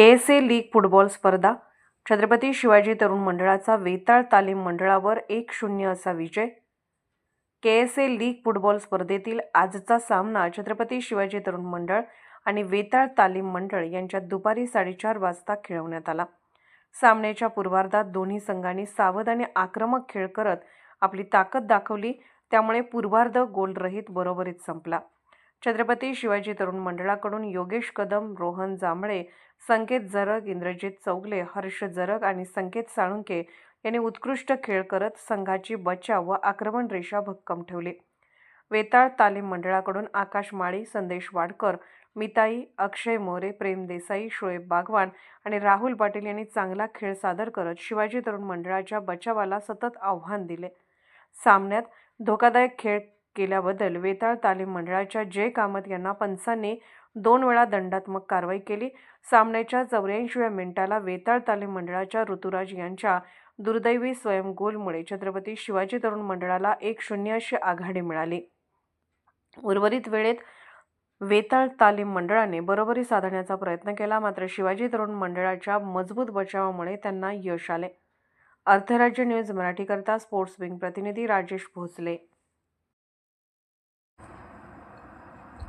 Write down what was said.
K S A league football स्पर्धा छत्रपती शिवाजी तरुण मंडळाचा वेताळ तालीम मंडळावर एक शून्य असा विजय. K S A league football स्पर्धेतील आजचा सामना छत्रपती शिवाजी तरुण मंडळ आणि वेताळ तालीम मंडळ यांच्यात दुपारी साडेचार वाजता खेळवण्यात आला. सामन्याच्या पूर्वार्धात दोन्ही संघांनी सावध आणि आक्रमक खेळ करत आपली ताकद दाखवली त्यामुळे पूर्वार्ध गोलरहित बरोबरीत संपला. छत्रपती शिवाजी तरुण मंडळाकडून योगेश कदम रोहन जांभळे संकेत जरग इंद्रजित चौगले हर्ष जरग आणि संकेत साळुंके यांनी उत्कृष्ट खेळ करत संघाची बचाव व आक्रमण रेषा भक्कम ठेवली. वेताळ तालीम मंडळाकडून आकाश माळी संदेश वाडकर मिताई अक्षय मोरे प्रेम देसाई शोएब बागवान आणि राहुल पाटील यांनी चांगला खेळ सादर करत शिवाजी तरुण मंडळाच्या बचावाला सतत आव्हान दिले. सामन्यात धोकादायक खेळ केल्याबद्दल वेताळ तालीम मंडळाच्या जय कामत यांना पंचांनी दोन वेळा दंडात्मक कारवाई केली. सामन्याच्या चौऱ्याऐंशीव्या मिनिटाला वेताळ तालीम मंडळाच्या ऋतुराज यांच्या दुर्दैवी स्वयंगोलमुळे छत्रपती शिवाजी तरुण मंडळाला एक शून्य अशी आघाडी मिळाली. उर्वरित वेळेत वेताळ तालीम मंडळाने बरोबरी साधण्याचा प्रयत्न केला मात्र शिवाजी तरुण मंडळाच्या मजबूत बचावामुळे त्यांना यश आले. अर्थराज्य न्यूज मराठीकरता स्पोर्ट्स विंग प्रतिनिधी राजेश भोसले